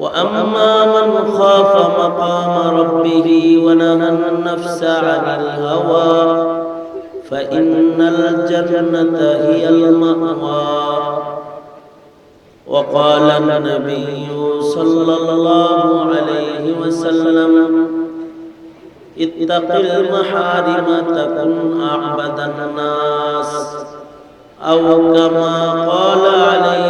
وأما من خاف مقام ربه ونهى النفس عن الهوى فإن الجنة هي المأوى. وقال النبي صلى الله عليه وسلم اتق المحارم تكن أعبد الناس أو كما قال عليه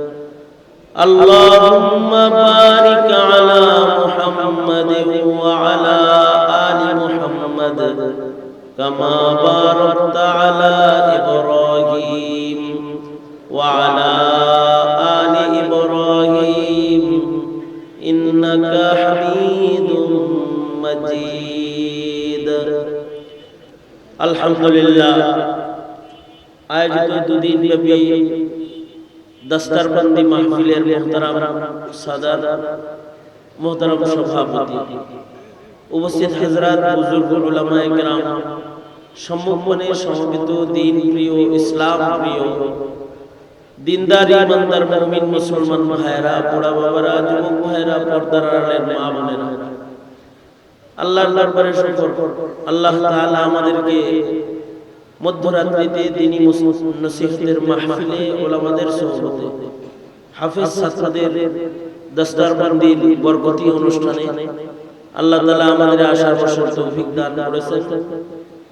اللهم بارك على محمد وعلى آل محمد كما باركت على إبراهيم وعلى آل إبراهيم إنك حميد مجيد الحمد لله আয়োজিত দুদিন ব্যাপী দস্তারবন্দি মাহফিলের মোহতারাম সাদার মোহতারাম সভাপতি, উপস্থিত হাজরাত বুজুর্গ উলামায়ে কেরাম সম্মুখনে সমবেত দিন প্রিয় ইসলাম প্রিয়, দিনদার ইমানদার মুমিন মুসলমান ভাইরা বুড়া বাবারা, যুবক ভাইরা পর্দার আড়ালের মা বোনেরা, আল্লাহর দরবারে শুকর, আল্লাহ তাআলা আমাদেরকে মধ্যরাত্রিতে তিনি নসিহতের মাহফিলে ওলামাদের সোহবতে হাফেজ ছাত্রদের দস্তারবন্দির বরকতি অনুষ্ঠানে আল্লাহ তাআলা আমাদের আশার বছর তৌফিক দান করেছেন।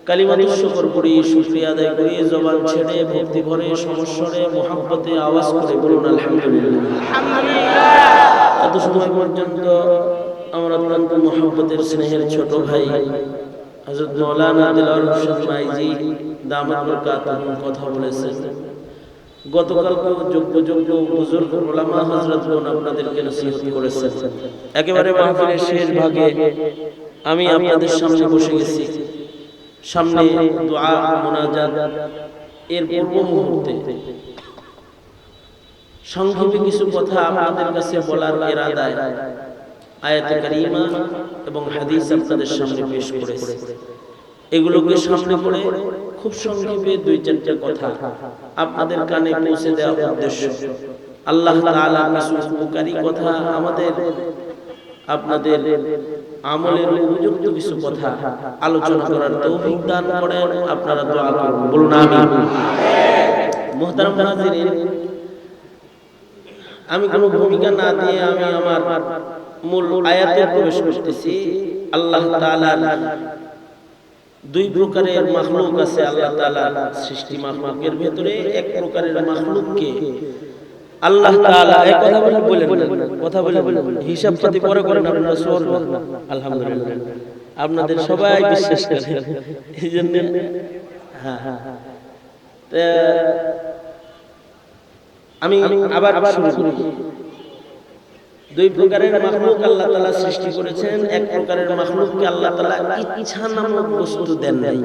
কালিমাতুর শুকর করি শুকরিয়া আদায় করি, জবান ছেড়ে, ভক্তি ভরে, সমস্বরে, মোহাব্বতে আওয়াজ করে বলুন, আলহামদুলিল্লাহ। এত সময় পর্যন্ত আমার অত্যন্ত মোহাব্বতের স্নেহের ছোট ভাই হযরত মাওলানা দিলওয়ার হোসেন কথা বলেছেন। যোগ্য যোগ্য বুজুর্গ ওলামা আপনাদেরকে নসিহত করেছেন। একেবারে মাহফিলের শেষ ভাগে আমি আপনাদের সামনে বসে গেছি। সামনে দোয়া এর পূর্ব মুহূর্তে। সংক্ষেপে কিছু কথা আপনাদের কাছে বলার ইরাদায় আয়াতে কারিমা এবং হাদিস আপনাদের সামনে পেশ করেছে। এগুলোকে সামনে করে খুব সংক্ষেপে দুই চারটা কথা আপনাদের কানে পৌঁছে দেওয়া উদ্দেশ্য। আল্লাহ তাআলা কিছু উপকারী কথা আমাদের, আপনাদের আমলের উপযুক্ত কিছু কথা আলোচনা করার তৌফিক দান করেন। আপনারা দোয়া করুন, বলুন আমিন। মুহতারাম হাজিরিন আমি কোনো ভূমিকা না দিয়ে আমি আমার মূল আয়াতে প্রবেশ করতেছি। আল্লাহ তাআলার দুই প্রকারের মাখলুক আছে আল্লাহ তাআলার সৃষ্টি মাখলুকের ভিতরে এক প্রকারের মাখলুককে আল্লাহ তাআলা এই কথা বলে বলেন কথা বলে বলেন হিসাব পাতি পরে করেন আপনারা সোর আলহামদুলিল্লাহ। আপনাদের সবাই বিশ্বাস করেন। এই জন্য হ্যাঁ হ্যাঁ আমি আবার শুরু করি। দুই প্রকারের মাখলুক আল্লাহ তালা সৃষ্টি করেছেন। এক প্রকারের মাখলুককে আল্লাহ তাআলা ইচ্ছা নামক বস্তু দেন নাই।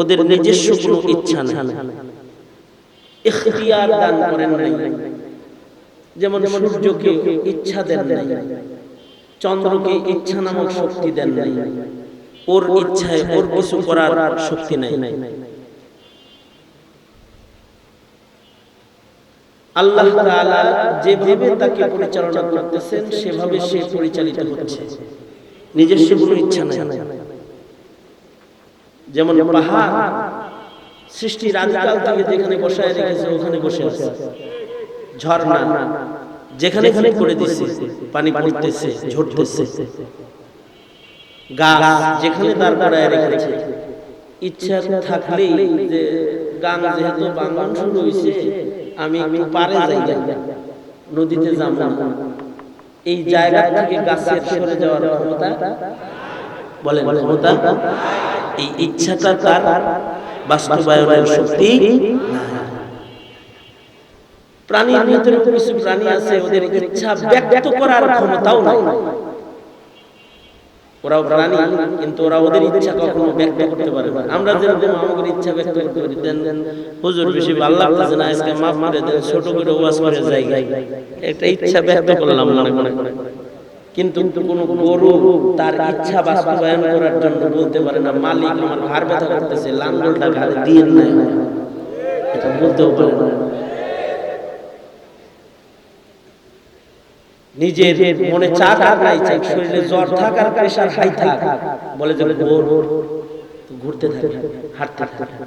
ওদের নিজস্ব কোনো ইচ্ছা নাই। ইখতিয়ার দান করেন নাই। যেমন সূর্যকে ইচ্ছা দেন নাই, চন্দ্রকে ইচ্ছা নামক শক্তি দেন নাই, ওর ইচ্ছায় ওর কিছু করার শক্তি নাই। আল্লাহ তাআলা যেভাবে তাকে পরিচালনা করতেছেন, সেভাবে সে পরিচালিত হচ্ছে। নিজস্ব কোনো ইচ্ছা নাই। যেমন পাহাড়, সৃষ্টির আদিকাল থেকে যেখানে বসায় রেখেছে, ওখানে বসে আছে। ঝর্ণা, যেখানে যেখানে করে দিচ্ছে পানি পড়তেছে, ঝরতেছে। গাছ, যেখানে দাঁড় করায় রেখেছে। ইচ্ছা থাকলেই যে গান যেহেতু বাংলান শুরু হয়েছে আমি পারে যাই নদীতে যাব। না এই জায়গা থেকে গাছের সরে যাওয়ার ক্ষমতা? বলেন ক্ষমতা? এই ইচ্ছাটা তার বাস্তবায়নের শক্তি প্রাণীর ভিতরে কিছু প্রাণী আছে ওদের ইচ্ছা ব্যক্ত করার ক্ষমতাও নাই। ওরাও প্রাণী, কিন্তু ওরা ওদের ইচ্ছা কখনো ব্যক্ত করতে পারে না। আমরা যেরকম আমাদের ইচ্ছা ব্যক্ত করতে পারি, দেন হুজুর বেশি না, আজকে মাফ করে দেন, ছোট করে ওয়াজ করে যাই। একটা ইচ্ছা ব্যক্ত করলাম মনে মনে। কিন্তু কোন গরু তার ইচ্ছা বাস্তবায়ন করার জন্য বলতে পারে না, মালিক আমার ঘর ব্যথা করতেছে, লাঙ্গলটা ঘাড়ে দিয়ে নাই এটা বলতেও পারে না নিজের মনে চাক আর নাই চাক শরীরে জ্বর থাক আর প্রেশার হাই থাক বলে যে ঘোর ঘুরতে থাকে হাঁটতে থাকে।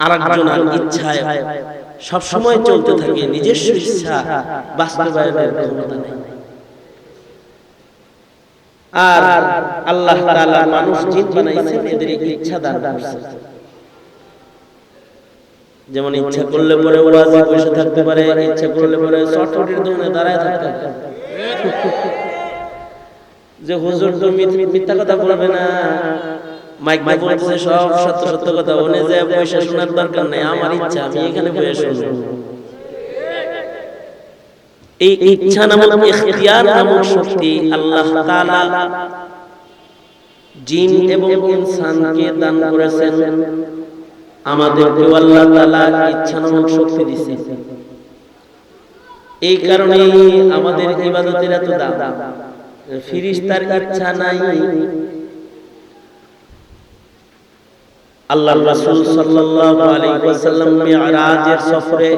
আর একজনের ইচ্ছায় সব সময় চলতে থাকে নিজস্ব ইচ্ছা বাস্তবায়নের ক্ষমতা নেই। আর আল্লাহ তাআলা মানুষ জিন বানাইছেন এদের ইচ্ছা দান করছেন। যেমন ইচ্ছা করলে পরে ওয়াজে বসে থাকতে পারে ইচ্ছা করলে পরে চটপটির দোকানে দাঁড়ায় থাকতে পারে। যে হুজুর তো মিথ্যা কথা বলবে না। মাইক মাইক বলতেছে সব সত্য সত্য কথা ওনে যে পয়সা শোনার দরকার নাই আমার ইচ্ছা আমি এখানে বসে শুনব। এই ইচ্ছা নামক ইখতিয়ার নামক শক্তি আল্লাহ তাআলা জিন এবং ইনসানকে দান করেছেন। আমাদেরকে আল্লাহ তাআলা ইচ্ছা নামক শক্তি দিয়েছেন। এই কারণে আমাদের ইবাদতের এত দাম। ফিরিস্তার ইচ্ছা নাই। আল্লাহ রাসূল সাল্লাল্লাহু আলাইহি ওয়াসাল্লাম মিরাজের সফরে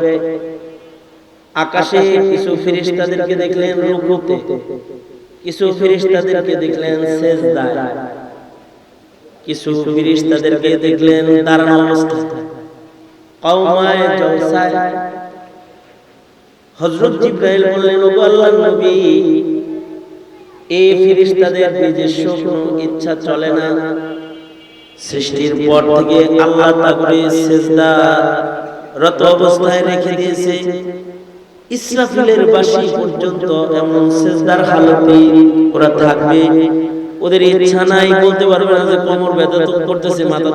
আকাশে কিছু ফেরেশতাদেরকে দেখলেন, রুকুতে। কিছু ফেরেশতাদেরকে দেখলেন, সেজদায়। কিছু ফেরেশতাদেরকে দেখলেন দাঁড়ানো জওসায়। হযরত জিবরাইল বললেন আল্লাহর নবী এই নিজস্ব কোনো ইচ্ছা চলে না। সৃষ্টির পর থেকে আল্লাহ তাআলা সেজদা রত অবস্থায় রেখে দিয়েছে। ইসরাফিলের বাসি পর্যন্ত এমন সেজদার হালতে ওরা থাকবে। ওদের ইচ্ছা নাই বলতে পারবে না যে কোমর ব্যথা তো করতেছে মাথা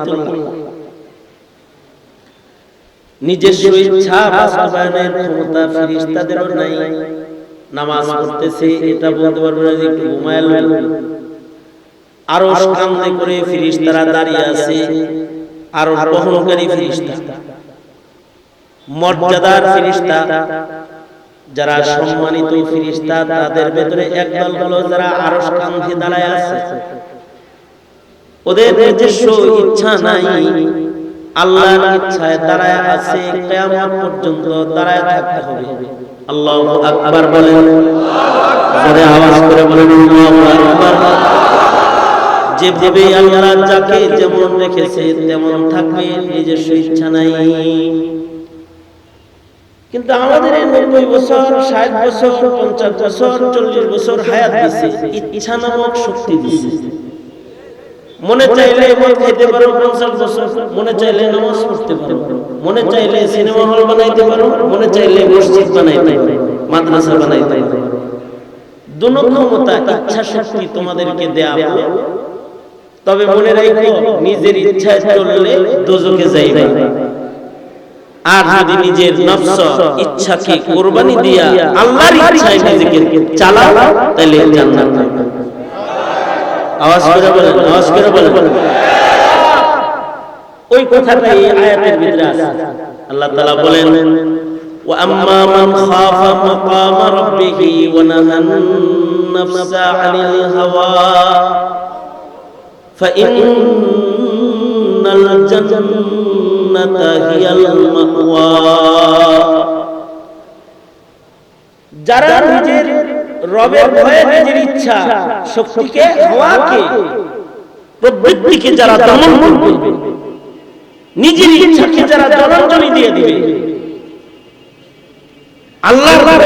নিজস্ব ইচ্ছা বাস্তবায়নের ক্ষমতা ফেরেশতাদেরও নাই। নামাজ পড়তেছে এটা বলতে পারবে না যে একটু ঘুমায় আরও সামনে করে ফেরেশতারা দাঁড়িয়ে আছে। আরও বহনকারী ফেরেশতা মর্যাদার ফেরেশতা যারা সম্মানিত ফেরেশতা তাদের ভেতরে একদল হলো যারা আরশ কাঁধে দাঁড়ায় আছে। ওদের নিজস্ব ইচ্ছা নাই। ইচ্ছায় দাঁড়ায় আছে পর্যন্ত দাঁড়ায় থাকতে হবে। আকবার বলেন। আওয়াজ করে বলেন যেভাবে আল্লাহ যাকে যেমন রেখেছে তেমন থাকবে নিজস্ব ইচ্ছা নাই। কিন্তু আমাদের এই নব্বই বছর, ষাট বছর, পঞ্চাশ বছর, চল্লিশ বছর হায়াত দিছে ইচ্ছা নামক শক্তি দিছে। মনে চাইলে মদ খেতে পারো, পঞ্চাশ বছর, মনে চাইলে নামাজ পড়তে পারো, মনে চাইলে সিনেমা হল বানাইতে পারো, মনে চাইলে মসজিদ বানাইতে পারো, মাদ্রাসা বানাইতে দুনো ক্ষমতা, ইচ্ছা শক্তি তোমাদেরকে দেয়া তবে মনে রাখো, নিজের ইচ্ছায় চললে দোজকে যাইবে। আর যদি নিজের নফস ইচ্ছাকে কোরবানি দিয়া আল্লাহর ইচ্ছায় নিজেকে চালাও তাহলে জান্নাত পাবে আওয়াজ করে বলেন আওয়াজ করে বলেন ওই কথাটাই এই আয়াতের ভিতরে আছে আল্লাহ তাআলা বলেন وأما من خاف مقام ربه ونهى النفس عن الهوى فإن الجنة هي المأوى যারা নিজের রবের ভয়ে নিজের ইচ্ছা শক্তিকে হওয়াকে প্রবৃত্তিকে যারা দমন করবে নিজের ইচ্ছাকে যারা জলাঞ্জলি দিয়ে দিবে আল্লাহর ভয়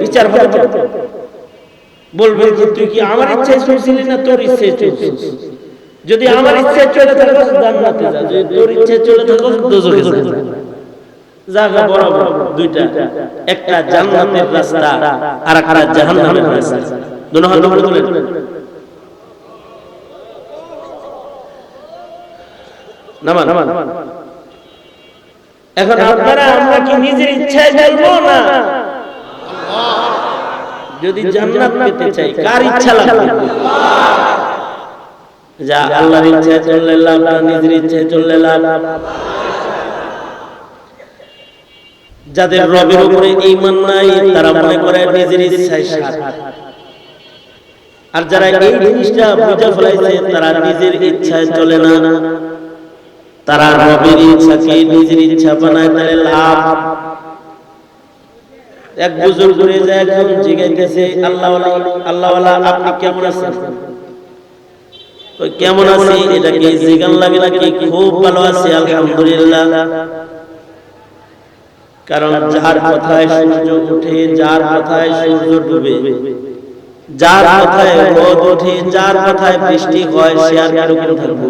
বিচার হবে তো। বলবে যে তুই কি আমার ইচ্ছায় চলছিলি না তোর ইচ্ছায় চলছিস যদি আমার ইচ্ছায় চলে থাকো জান্নাতে যা যদি তোর ইচ্ছায় চলে থাকো দোজখে যা জায়গা বরাবর দুইটা একটা জান্নাতের রাস্তা আর একটা জাহান্নামের রাস্তা। দুনো হাত উপরে তুলে নামা নামা এখন আপনারা আমরা কি নিজের ইচ্ছায় চলবো না? যদি জান্নাত পেতে চাই কার ইচ্ছা লাগবে? যা আল্লাহর ইচ্ছায় চললে লাভ না নিজের ইচ্ছায় চললে লাভ। যাদের রবের উপরে ঈমান নাই তারা মনে করে নিজের ইচ্ছায় সাথ আর যারা এই জিনিসটা বুঝে ফেলাইছে তারা নিজের ইচ্ছায় চলে না। তারা রবের ইচ্ছাকে নিজের ইচ্ছা বানায় তাহলে লাভ। এক বুজুর্গ করে যায় একজন জিজ্ঞাসা আল্লাহ আল্লাহ আপনি কেমন আছেন? কেমন আছি? এটা কি জিগান লাগে নাকি? খুব ভালো আছি, আলহামদুলিল্লাহ। কারণ যার কথায় সূর্য উঠে, যার কথায় সূর্য ডুবে। যার কথায় রোদ ওঠে, যার কথায় বৃষ্টি হয়, সে আর কারও কেন থাকবে